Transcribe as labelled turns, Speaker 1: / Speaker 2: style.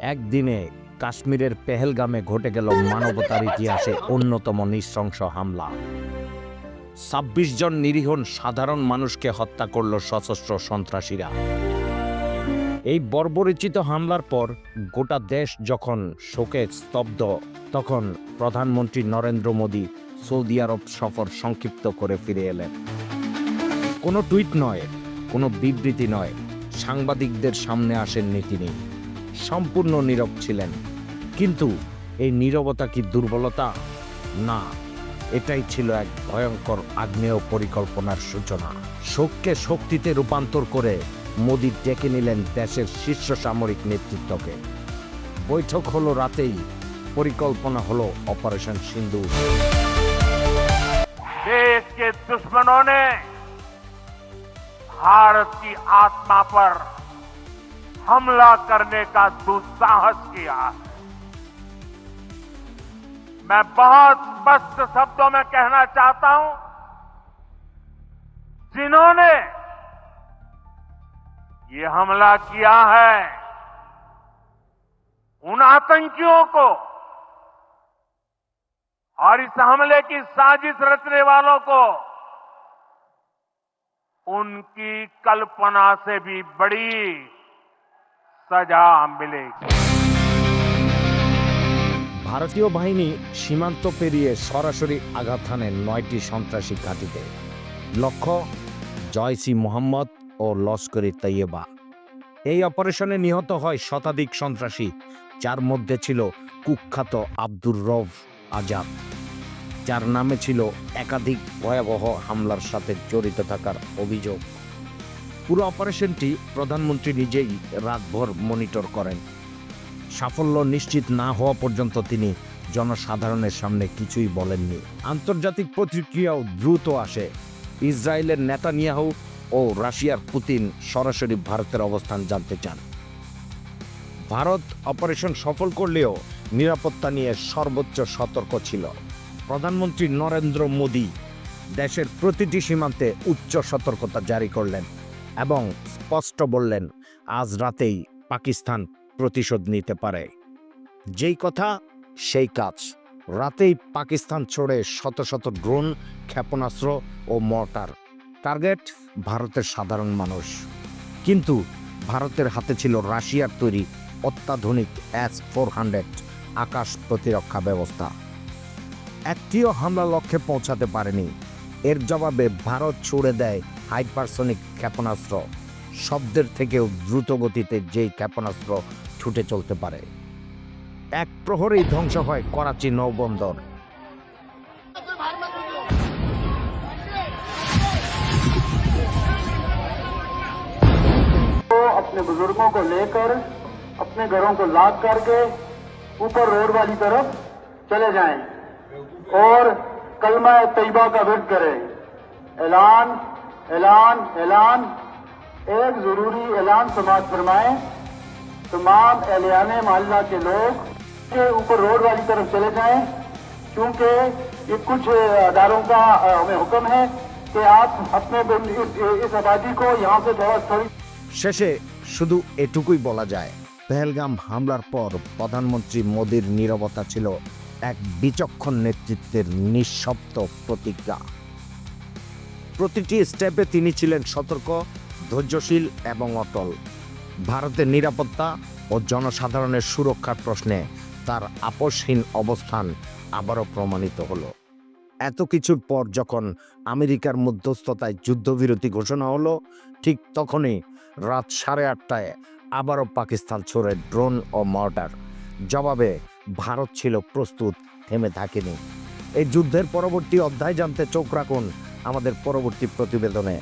Speaker 1: একদিনে কাশ্মীরের পেহেলগামে ঘটে গেল মানবতার ইতিহাসে অন্যতম নৃশংস হামলা। ছাব্বিশ জন নিরীহ সাধারণ মানুষকে হত্যা করল সশস্ত্র সন্ত্রাসীরা। এই বর্বরিচিত হামলার পর গোটা দেশ যখন শোকে স্তব্ধ, তখন প্রধানমন্ত্রী নরেন্দ্র মোদী সৌদি আরব সফর সংক্ষিপ্ত করে ফিরে এলেন। কোনো টুইট নয়, কোনো বিবৃতি নয়, সাংবাদিকদের সামনে আসেননি তিনি। সম্পূর্ণ নীরব ছিলেন কিন্তু এই নীরবতা কি দুর্বলতা না এটাই ছিল এক ভয়ঙ্কর আগ্নেয় পরিকল্পনার সূচনা শোককে শক্তিতে রূপান্তর করে মোদী ডেকে নিলেন দেশের শীর্ষ সামরিক নেতৃত্বকে বৈঠক হলো রাতেই পরিকল্পনা হলো অপারেশন সিন্ধু
Speaker 2: देश के दुश्मनों ने भारत की आत्मा पर हमला करने का दुस्साहस किया। है मैं बहुत स्पष्ट शब्दों में कहना चाहता हूँ, जिन्होंने ये हमला किया है, उन आतंकियों को और इस हमले की साजिश रचने वालों को, उनकी कल्पना से भी बड़ी
Speaker 1: ভারতীয় বাহিনী সীমান্ত পেরিয়ে সরাসরি আঘাত হানে নয়টি সন্ত্রাসী ঘাঁটিতে। লক্ষ্য, জয়সি মোহাম্মদ ও লস্করি তৈয়বা এই অপারেশনে নিহত হয় শতাধিক সন্ত্রাসী, যার মধ্যে ছিল কুখ্যাত আব্দুর রব আজাদ। যার নামে ছিল একাধিক ভয়াবহ হামলার সাথে জড়িত থাকার অভিযোগ। পুরো অপারেশনটি প্রধানমন্ত্রী নিজেই রাতভর মনিটর করেন। সাফল্য নিশ্চিত না হওয়া পর্যন্ত তিনি জনসাধারণের সামনে কিছুই বলেননি। আন্তর্জাতিক প্রতিক্রিয়াও দ্রুত আসে। ইসরায়েলের নেতানিয়াহু ও রাশিয়ার পুতিন সরাসরি ভারতের অবস্থান জানতে চান। ভারত অপারেশন সফল করলেও নিরাপত্তা নিয়ে সর্বোচ্চ সতর্ক ছিল। প্রধানমন্ত্রী নরেন্দ্র মোদী দেশের প্রতিটি সীমান্তে উচ্চ সতর্কতা জারি করলেন। এবং স্পষ্ট বললেন, আজ রাতেই পাকিস্তান প্রতিশোধ নিতে পারে। যেই কথা, সেই কাজ। রাতেই পাকিস্তান ছড়ে শত শত ড্রোন, ক্ষেপণাস্ত্র ও মর্টার। টার্গেট, ভারতের সাধারণ মানুষ। কিন্তু ভারতের হাতে ছিল রাশিয়ার তৈরি অত্যাধুনিক এস ফোর হান্ড্রেড, আকাশ প্রতিরক্ষা ব্যবস্থা। একটিও হামলা লক্ষ্যে পৌঁছাতে পারেনি। এর জবাবে ভারত ছুড়ে দেয় হাইপারসনিক ক্ষেপণাস্ত্র শব্দের থেকেও দ্রুত গতিতে যেই ক্ষেপণাস্ত্র ছুটে চলতে পারে এক প্রহরেই ধ্বংস হয় করাচি নৌবন্দর
Speaker 3: को अपने बुजुर्गों को लेकर अपने घरों को लाद करके ऊपर रोड वाली तरफ चले जाएं और कलमा तैयबा का विरद करें ऐलान ऐलान ऐलान एक जरूरी ऐलान समाज फरमाएं तमाम एहलियाने मोहल्ला के लोग के ऊपर रोड वाली तरफ चले जाएं क्योंकि ये कुछ अदारों का अ, हमें हुक्म है कि आप अपने इस, इस आबादी को यहाँ से थोड़ा थोड़ी
Speaker 1: শেষে শুধু এটুকুই বলা যায় পেহেলগাম হামলার পর প্রধানমন্ত্রী মোদীর নীরবতা ছিল এক বিচক্ষণ নেতৃত্বের নিঃশব্দ প্রতিজ্ঞা প্রতিটি স্টেপে তিনি ছিলেন সতর্ক, ধৈর্যশীল এবং অটল। ভারতের নিরাপত্তা ও জনসাধারণের সুরক্ষার প্রশ্নে তার আপসহীন অবস্থান আবারও প্রমাণিত হলো। এত কিছুর পর যখন আমেরিকার মধ্যস্থতায় যুদ্ধবিরতি ঘোষণা হলো, ঠিক তখনই রাত সাড়ে আটটায় আবারও পাকিস্তান ছোড়ে ড্রোন ও মর্টার। জবাবে ভারত ছিল প্রস্তুত, থেমে থাকেনি। এই যুদ্ধের পরবর্তী অধ্যায় জানতে চোখ রাখুন আমাদের পরবর্তী প্রতিবেদনে